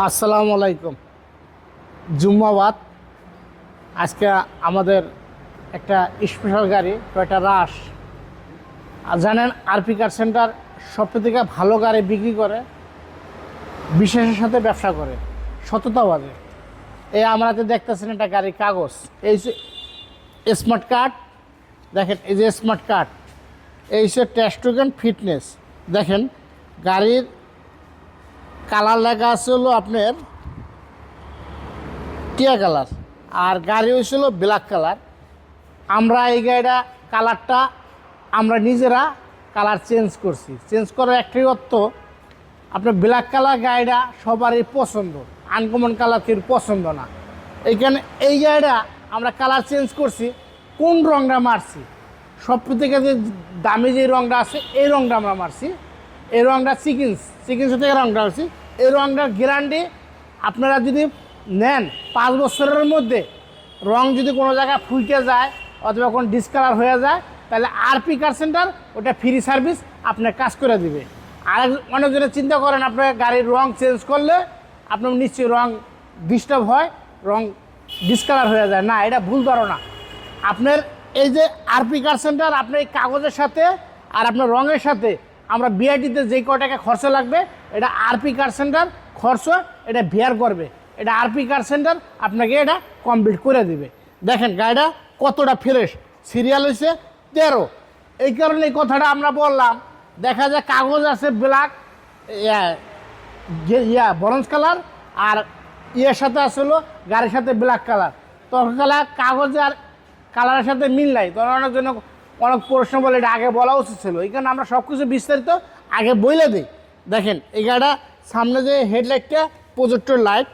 আসসালামু আলাইকুম জুম্মাবাদ। আজকে আমাদের একটা স্পেশাল গাড়ি টয়টা রাশ আর জানেন আরপি কার সেন্টার সব থেকে ভালো গাড়ি বিক্রি করে, বিশেষের সাথে ব্যবসা করে সততাবাদে এই আমরা যে দেখতেছেন একটা গাড়ির কাগজ। এই যে স্মার্ট কার্ড দেখেন, এই যে স্মার্ট কার্ড এই যে টেস্টোকেন ফিটনেস দেখেন, গাড়ির কালার লেখা আছে হলো আপনার টিয়া কালার, আর গাড়ি হয়েছিল ব্ল্যাক কালার। আমরা এই গাড়িটা, কালারটা আমরা নিজেরা কালার চেঞ্জ করছি। চেঞ্জ করার একটাই অর্থ, আপনার ব্ল্যাক কালার গাড়িটা সবারই পছন্দ, আনকমন কালার কেউ পছন্দ না। এইখানে এই গাড়িটা আমরা কালার চেঞ্জ করছি, কোন রংটা মারছি, সব থেকে যে দামি যে রংটা আছে, এই রংটা আমরা মারছি। এই রংটা চিকেন্স চিকেন্স থেকে রংটা মারছি এই রংটার গ্যারান্টি আপনারা যদি নেন পাঁচ বছরের মধ্যে রং যদি কোনো জায়গায় ফুইটে যায় অথবা কোনো ডিসকালার হয়ে যায়, তাহলে আরপি কার সেন্টার ওটা ফ্রি সার্ভিস আপনার কাজ করে দিবে। আর অনেকজনে চিন্তা করেন আপনার গাড়ির রং চেঞ্জ করলে আপনার নিশ্চয়ই রং ডিস্টার্ব হয়, রং ডিসকালার হয়ে যায়। না, এটা ভুল ধারণা। আপনার এই যে আরপি কার সেন্টার আপনার এই কাগজের সাথে আর আপনার রঙের সাথে আমরা বিআইটিতে যেই ক টাকা খরচা লাগবে, এটা আরপি কার সেন্টার খরচ এটা বিয়ার করবে। এটা আরপি কার সেন্টার আপনাকে এটা কমপ্লিট করে দিবে। দেখেন গাড়িটা কতটা ফ্রেশ সিরিয়াল হয়েছে তেরো। এই কারণে এই কথাটা আমরা বললাম, দেখা যায় কাগজ আছে ব্ল্যাক ইয়া বরঞ্জ কালার আর ইয়ের সাথে আসলো গাড়ির সাথে ব্ল্যাক কালার তখন কালার, কাগজে আর কালারের সাথে মিল নাই। তখন অনেক জন্য অনেক প্রশ্ন বলে এটা আগে বলা উচিত ছিল। এখানে আমরা সব কিছু বিস্তারিত আগে বলে দিই। দেখেন, এই গাড়িটা সামনে যে হেডলাইটটা, প্রজেক্টর লাইট,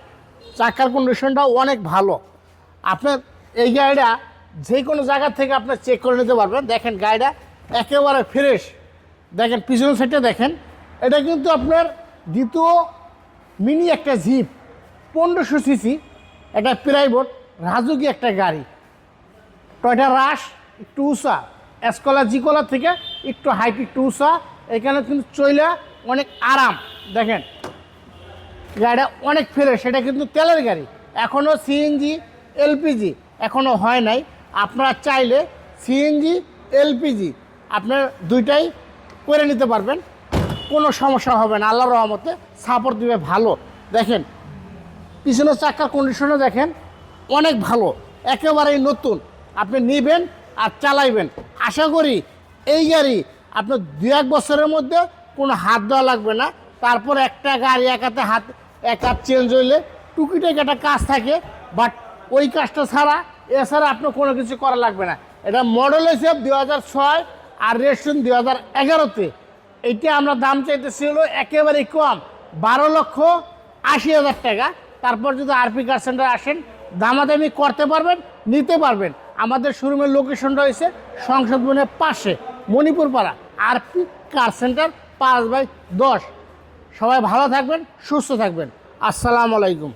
চাকার কন্ডিশনটাও অনেক ভালো। আপনার এই গাড়িটা যে কোনো জায়গা থেকে আপনার চেক করে নিতে পারবেন। দেখেন, গাড়িটা একেবারে ফ্রেশ দেখেন, পিছনের সাইডটা দেখেন। এটা কিন্তু আপনার দ্বিতীয় মিনি একটা জিপ পনেরোশো সিসি একটা প্রাইভেট রাজুকি একটা গাড়ি। টয়টা রাশ একটু উষা এসকলা জিকলা থেকে একটু হাইট একটু উষা এখানে কিন্তু চইলে অনেক আরাম। দেখেন, গাড়িটা অনেক ফেরে সেটা কিন্তু তেলের গাড়ি। এখনও সিএনজি এলপিজি এখনও হয় নাই। আপনারা চাইলে সিএনজি এলপিজি আপনার দুইটাই করে নিতে পারবেন। কোনো সমস্যা হবে না, আল্লাহর রহমতে সাপোর্ট দিবে ভালো। দেখেন, পিছনের চাকার কন্ডিশনও দেখেন অনেক ভালো, একেবারেই নতুন। আপনি নেবেন আর চালাইবেন। আশা করি এই গাড়ি আপনার দু এক বছরের মধ্যে কোনো হাত দেওয়া লাগবে না। তারপর একটা গাড়ি একাতে হাত এক হাত চেঞ্জ হইলে টুকিটাকি একটা কাজ থাকে বাট ওই কাজটা ছাড়া এছাড়া আপনার কোনো কিছু করা লাগবে না। এটা মডেল হয়েছে দু হাজার ছয় আর রেস্টুন দু হাজার এগারোতে। এইটা আমরা দাম চাইতেছি হলো একেবারেই কম, বারো লক্ষ আশি হাজার টাকা। তারপর যদি আরপি কার সেন্টার আসেন, দামাদামি করতে পারবেন, নিতে পারবেন। আমাদের শোরুমের লোকেশনটা হয়েছে সংসদ ভবনের পাশে মণিপুর পাড়া আরপি কার সেন্টার পাঁচ বাই দশ। সবাই ভালো থাকবেন, সুস্থ থাকবেন। আসসালামু আলাইকুম।